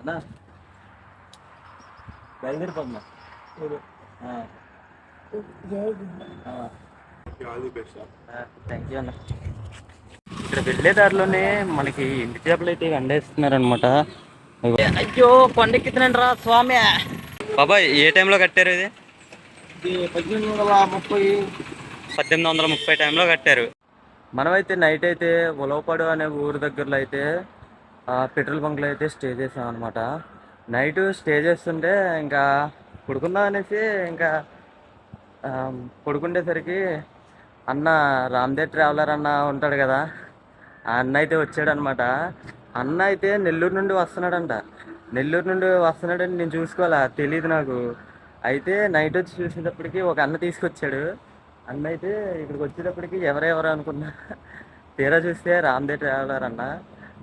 అన్నా? బయలుదేరిపోతున్నా thank you అన్న. ఇక్కడ వెళ్ళే దారిలోనే మనకి ఇంటి చేపలు అయితే వండేస్తున్నారు అనమాట అయ్యో కొండెక్కితున్నాను రా స్వామి. బాబాయ్ ఏ టైంలో కట్టారు ఇది పద్దెనిమిది వందల ముప్పై. పద్దెనిమిది వందల ముప్పై టైంలో కట్టారు. మనమైతే నైట్ అయితే ఉలవపాడు అనే ఊరు దగ్గరలో అయితే పెట్రోల్ బంక్లో అయితే స్టే చేసాం అనమాట నైట్ స్టే చేస్తుంటే ఇంకా పడుకుందాం అనేసి ఇంకా పడుకుండేసరికి అన్న రామ్దేవ్ ట్రావెలర్ అన్న ఉంటాడు కదా ఆ అన్న అయితే వచ్చాడనమాట అన్న అయితే నెల్లూరు నుండి వస్తున్నాడంట. నెల్లూరు నుండి వస్తున్నాడని నేను చూసుకోవాలా? తెలియదు నాకు. అయితే నైట్ వచ్చి చూసేటప్పటికి ఒక అన్న తీసుకొచ్చాడు. అన్న అయితే ఇక్కడికి వచ్చేటప్పటికి ఎవరెవరు అనుకున్నా తీరా చూస్తే రామ్దేవ్ ట్రావెలర్ అన్న.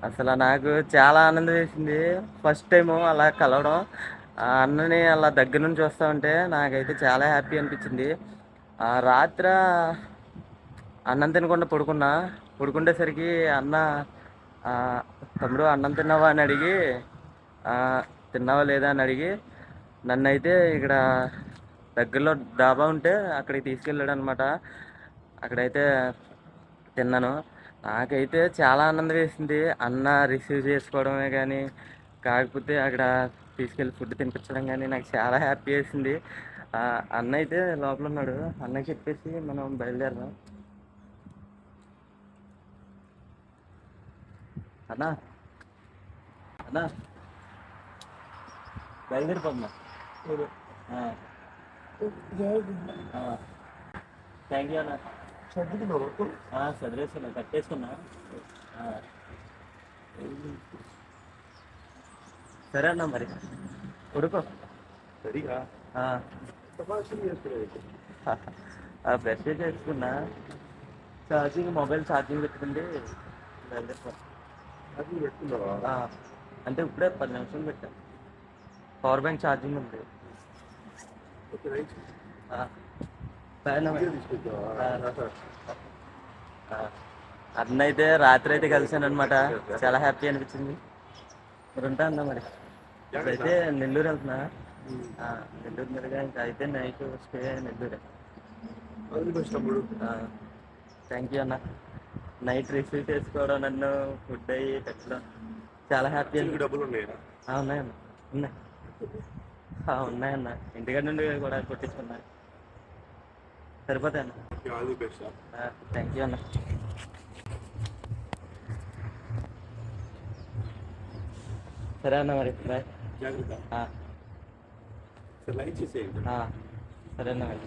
అసలు నాకు చాలా ఆనందం వేసింది. ఫస్ట్ టైం అలా కలవడం. ఆ అన్నని అలా దగ్గర నుంచి చూస్తూ ఉంటే నాకైతే చాలా హ్యాపీ అనిపించింది. ఆ రాత్ర అన్నం తినకుండా పడుకున్నా. పడుకుండేసరికి అన్న తమ్ముడు అన్నం తిన్నావా? అని అడిగి తిన్నావా లేదా? అని అడిగి నన్ను అయితే ఇక్కడ దగ్గరలో డాబా ఉంటే అక్కడికి తీసుకెళ్ళాడు అనమాట అక్కడైతే తిన్నాను. నాకైతే చాలా ఆనందం వేసింది అన్న రిసీవ్ చేసుకోవడమే కానీ కాకపోతే అక్కడ తీసుకెళ్ళి ఫుడ్ తినిపించడం కానీ నాకు చాలా హ్యాపీ వేసింది. అన్న అయితే లోపల ఉన్నాడు. అన్నకి చెప్పేసి మనం బయలుదేరదాం. అన్నా అన్నా బయలుదేరిపోతున్నా థ్యాంక్ యూ అన్న. చదివేస్తున్నా కట్టేసుకున్నా. సరే అన్న మరి. కొడుకో సరిగా? బ్రష్ చేసుకున్నా. ఛార్జింగ్ మొబైల్ ఛార్జింగ్ పెట్టుకుంటే పెట్టుకున్నావా? అంటే ఇప్పుడే పది నిమిషాలు పెట్టా. పవర్ బ్యాంక్ ఛార్జింగ్ ఉంది. Okay right. అన్న అయితే రాత్రి అయితే కలిసాను అనమాట చాలా హ్యాపీ అనిపించింది. మరి ఉంటా అన్న మరి? అయితే నెల్లూరు వెళ్తున్నా. నెల్లూరు మీదుగా ఇంకా అయితే నైట్ స్టే నెల్లూరే. థ్యాంక్ యూ అన్న. నైట్ రిసీవ్ చేసుకోవడం నన్ను ఫుడ్ అయ్యి పెట్టడం. చాలా హ్యాపీ డబ్బులు ఉన్నాయా? ఉన్నాయన్న. ఉన్నాయన్న. ఇంటికాడ నుండి కూడా కొట్టించుకున్నా. సరిపోతాయి అన్న థ్యాంక్ యూ అన్న. సరే అన్న మరి బాయ్ జాగ్రత్త. సరే అన్న మరి.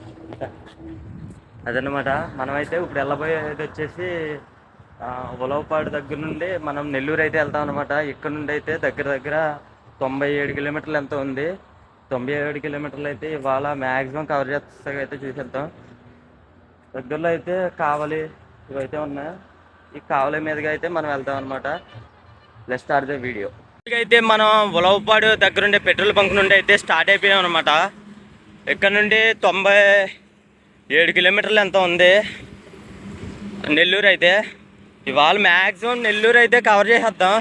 అదన్నమాట మనమైతే ఇప్పుడు వెళ్ళబోయేది వచ్చేసి ఉలవపాడు దగ్గర నుండి మనం నెల్లూరు అయితే వెళ్తాం అనమాట ఇక్కడ నుండి అయితే దగ్గర దగ్గర తొంభై ఏడు కిలోమీటర్లు ఎంత ఉంది? తొంభై ఏడు కిలోమీటర్లు అయితే ఇవాళ మ్యాక్సిమం కవర్ చేస్తా అయితే చూసేద్దాం. దగ్గరలో అయితే కావలి ఇవైతే ఉన్నాయి. ఈ కావలి మీదుగా అయితే మనం వెళ్తాం అనమాట లెట్ స్టార్ట్ ద వీడియో అయితే మనం ఉలవపాడు దగ్గర ఉండే పెట్రోల్ బంక్ నుండి అయితే స్టార్ట్ అయిపోయాం అనమాట ఇక్కడ నుండి తొంభై ఏడు కిలోమీటర్లు ఎంత ఉంది? నెల్లూరు అయితే. ఇవాళ మ్యాక్సిమం నెల్లూరు అయితే కవర్ చేసేద్దాం.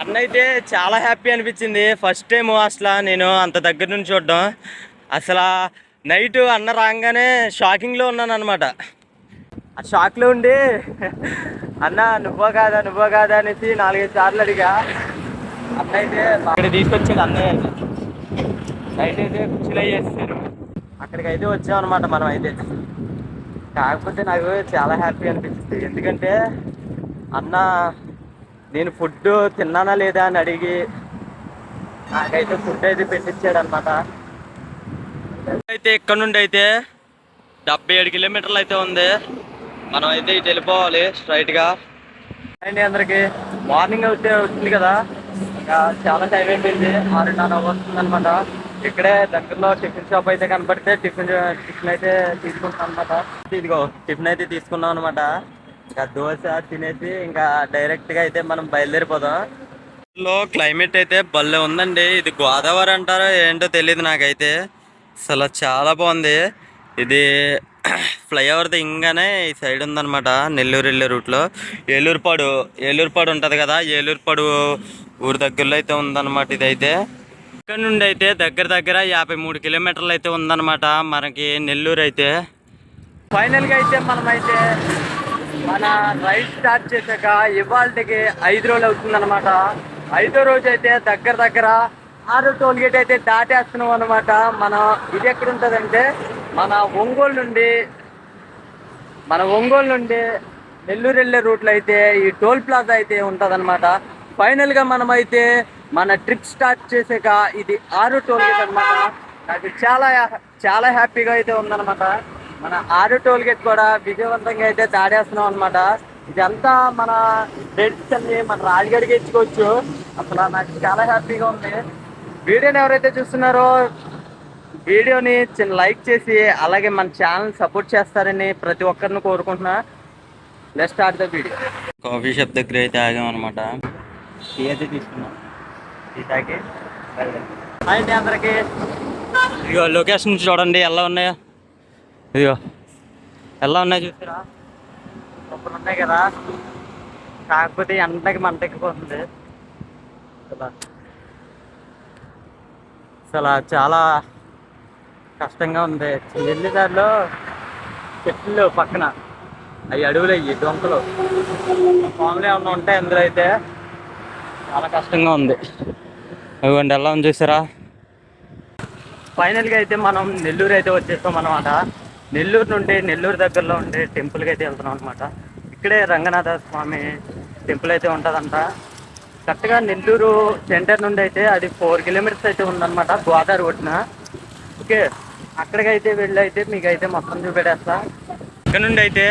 అన్న అయితే చాలా హ్యాపీ అనిపించింది. ఫస్ట్ టైం అసలు నేను అంత దగ్గర నుంచి చూడడం. అసలు నైట్ అన్న రాగానే షాకింగ్లో ఉన్నాను అనమాట ఆ షాక్లో ఉండి అన్న నువ్వో కాదా నువ్వో కాదా అనేసి నాలుగైదు సార్లు అడిగా. అన్న అయితే అక్కడ తీసుకొచ్చాడు అన్నయ్య అయితే. నైట్ అయితే కుర్చీలు అయ్యేసారు అక్కడికి అయితే వచ్చాం అనమాట మనం అయితే కాకపోతే నాకు చాలా హ్యాపీ అనిపించింది. ఎందుకంటే అన్న నేను ఫుడ్ తిన్నానా లేదా అని అడిగి నాకైతే ఫుడ్ అయితే పెట్టించాడు అనమాట అయితే ఇక్కడ నుండి అయితే డెబ్బై ఏడు కిలోమీటర్లు అయితే ఉంది. మనం అయితే ఇటు వెళ్ళిపోవాలి స్ట్రైట్గా అండి అందరికి మార్నింగ్ అయితే వచ్చింది కదా. ఇంకా చాలా టైం అయిపోయింది. ఆరున్నర వస్తుంది అనమాట ఇక్కడే దగ్గరలో టిఫిన్ షాప్ అయితే కనపడితే టిఫిన్ టిఫిన్ అయితే తీసుకుంటాం అనమాట ఇదిగో టిఫిన్ అయితే తీసుకున్నాం అనమాట ఇంకా దోశ తినేసి ఇంకా డైరెక్ట్గా అయితే మనం బయలుదేరిపోదాం. లో క్లైమేట్ అయితే భలే ఉందండి. ఇది గోదావరి అంటారో ఏంటో తెలియదు నాకైతే. అసలు చాలా బాగుంది. ఇది ఫ్లైఓవర్ ఇంకానే ఈ సైడ్ ఉందన్నమాట నెల్లూరు వెళ్ళే రూట్లో ఏలూరుపాడు ఏలూరుపాడు ఉంటుంది కదా ఏలూరుపాడు ఊరు దగ్గరలో అయితే ఉందన్నమాట ఇదైతే. ఇక్కడ నుండి అయితే దగ్గర దగ్గర యాభై మూడు కిలోమీటర్లు అయితే ఉందన్నమాట మనకి నెల్లూరు అయితే. ఫైనల్గా అయితే మనమైతే మన రైడ్ స్టార్ట్ చేశాక ఇవాళకి ఐదు రోజులు అవుతుందన్నమాట. ఐదో రోజు అయితే దగ్గర దగ్గర ఆరు టోల్ గేట్ అయితే దాటేస్తున్నాం అనమాట మన ఇది ఎక్కడ ఉంటుందంటే మన ఒంగోలు నుండి మన ఒంగోలు నుండి నెల్లూరు వెళ్ళే రూట్లో అయితే ఈ టోల్ ప్లాజా అయితే ఉంటుందన్నమాట. ఫైనల్గా మనమైతే మన ట్రిప్ స్టార్ట్ చేసాక ఇది ఆరు టోల్ గేట్ అనమాట నాకు చాలా చాలా హ్యాపీగా అయితే ఉందన్నమాట. మన ఆరు టోల్ గేట్ కూడా విజయవంతంగా అయితే దాడేస్తున్నాం అనమాట ఇదంతా మన ఫ్రెండ్స్ అన్ని మన రాజగడికి ఇచ్చుకోవచ్చు. అసలు నాకు చాలా హ్యాపీగా ఉంది. వీడియోని ఎవరైతే చూస్తున్నారో వీడియోని చిన్న లైక్ చేసి అలాగే మన ఛానల్ సపోర్ట్ చేస్తారని ప్రతి ఒక్కరిని కోరుకుంటున్నా. Let start the video coffee shop దగ్గర అయితే ఆగాం అనమాట టీ అయితే తీసుకున్నాం. టీ అయితే అందరికి. ఇదిగో లొకేషన్ చూడండి ఎలా ఉన్నాయో? ఇదిగో ఎలా ఉన్నాయి చూసారా? సూపర్ ఉన్నాయి కదా. కాకపోతే ఎండకి మంట ఎక్కిపోతుంది అసలు చాలా కష్టంగా ఉంది. వెళ్ళే దారిలో చెట్లు పక్కన. అవి అడవులు అయ్యి డొంకలు. మామూలు ఏమన్నా ఉంటాయి అందులో అయితే చాలా కష్టంగా ఉంది. ఇవ్వండి ఎలా ఉంది చూసారా ఫైనల్గా అయితే మనం నెల్లూరు అయితే వచ్చేస్తాం అనమాట నెల్లూరు నుండి నెల్లూరు దగ్గరలో ఉండే టెంపుల్కి అయితే వెళ్తున్నాం అనమాట ఇక్కడే రంగనాథ స్వామి టెంపుల్ అయితే ఉంటుందంట. కరెక్ట్గా నెల్లూరు సెంటర్ నుండి అయితే అది ఫోర్ కిలోమీటర్స్ అయితే ఉందన్నమాట గోదావరి ఒడ్డున. ఓకే అక్కడికైతే వెళ్ళి అయితే మీకు అయితే మొత్తం చూపెడేస్తా ఇక్కడ నుండి అయితే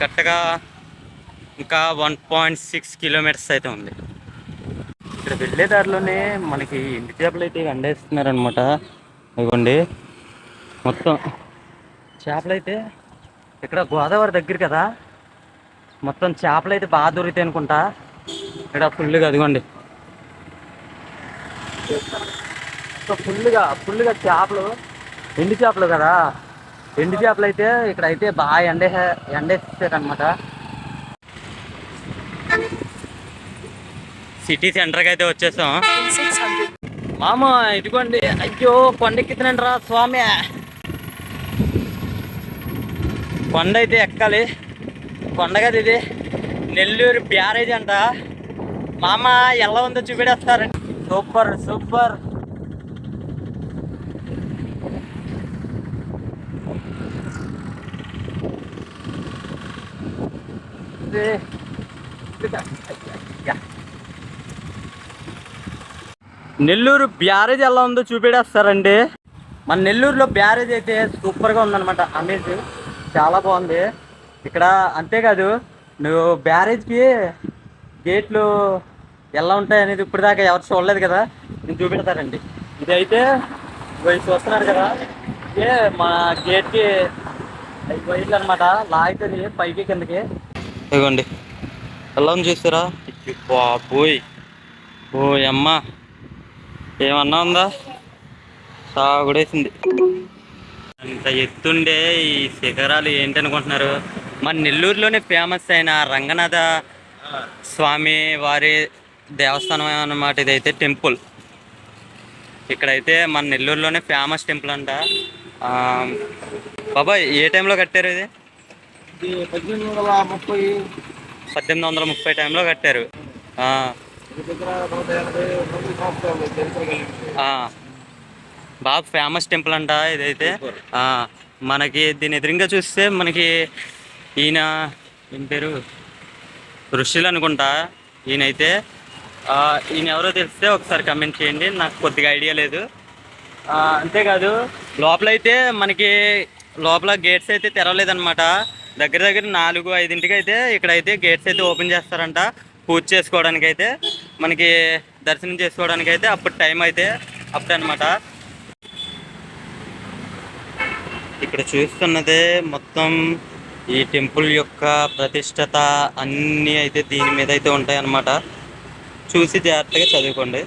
కరెక్ట్గా ఇంకా వన్ పాయింట్ సిక్స్ కిలోమీటర్స్ అయితే ఉంది. ఇక్కడ వెళ్ళే దారిలోనే మనకి ఇంటి చేపలు అయితే వండేస్తున్నారు అనమాట ఇవ్వండి. మొత్తం చేపలు అయితే ఇక్కడ గోదావరి దగ్గర కదా. మొత్తం చేపలు అయితే బాగా దొరుకుతాయి అనుకుంటా. ఇక్కడ ఫుల్గా అదిగోండి. ఫుల్గా ఫుల్గా చేపలు. ఎండు చేపలు కదా? ఎండు చేపలు అయితే ఇక్కడ అయితే బాగా ఎండే ఎండేస్తారు అనమాట సిటీ సెంటర్కి అయితే వచ్చేసాం. మామ ఇదిగోండి. అయ్యో కొండెక్కితున్నాను రా స్వామి. కొండ అయితే ఎక్కాలి. కొండ కదా ఇది నెల్లూరు బ్యారేజ్ అంట. మామ ఎలా ఉందో చూపెడేస్తారండి. Super super. నెల్లూరు బ్యారేజ్ ఎలా ఉందో చూపెడేస్తారండి. మన నెల్లూరులో బ్యారేజ్ అయితే సూపర్గా ఉందన్నమాట. అమేజింగ్ చాలా బాగుంది. ఇక్కడ అంతేకాదు నువ్వు బ్యారేజ్కి గేట్లు ఎలా ఉంటాయి అనేది ఇప్పుడు దాకా ఎవరు చూడలేదు కదా. నేను చూపెడతారండి ఇది అయితే ఇవి చూస్తున్నారు కదా. ఇదే మా గేట్కి వైర్లు అనమాట లాగుతుంది పైకి కిందకి. ఇదిగోండి. ఎలా ఉంది చూస్తారా బాబోయ్. ఓ అమ్మ. ఏమన్నా ఉందా? సాగుడేసింది. అంత ఎత్తుండే ఈ శిఖరాలు ఏంటి అనుకుంటున్నారు మన నెల్లూరులోనే ఫేమస్ అయిన రంగనాథ స్వామి వారి దేవస్థానం అన్నమాట ఇదైతే టెంపుల్. ఇక్కడైతే మన నెల్లూరులోనే ఫేమస్ టెంపుల్ అంట. ఆ, బాబాయ్ ఏ టైంలో కట్టారు ఇది? పద్దెనిమిది వందల ముప్పై. పద్దెనిమిది వందల ముప్పై టైంలో కట్టారు. బాగా ఫేమస్ టెంపుల్ అంట ఇదైతే. ఆ, మనకి దీని ఎదురుగా చూస్తే మనకి ఈయన ఏం పేరు? ఋషులు అనుకుంటా ఈయనైతే. ఈయన ఎవరో తెలిస్తే ఒకసారి కమెంట్ చేయండి నాకు కొద్దిగా ఐడియా లేదు. అంతేకాదు అంతేకాదు లోపలైతే మనకి లోపల గేట్స్ అయితే తెరవలేదన్నమాట. దగ్గర దగ్గర నాలుగు ఐదింటికి అయితే ఇక్కడైతే గేట్స్ అయితే ఓపెన్ చేస్తారంట పూజ చేసుకోవడానికి అయితే మనకి దర్శనం చేసుకోవడానికి అయితే అప్పుడు టైం అయితే అప్పుడు అనమాట ఇక్కడ చూస్తున్నదే మొత్తం ఈ టెంపుల్ యొక్క ప్రతిష్టత అన్నీ అయితే దీని మీద అయితే ఉంటాయన్నమాట. చూసి జాగ్రత్తగా చదువుకోండి.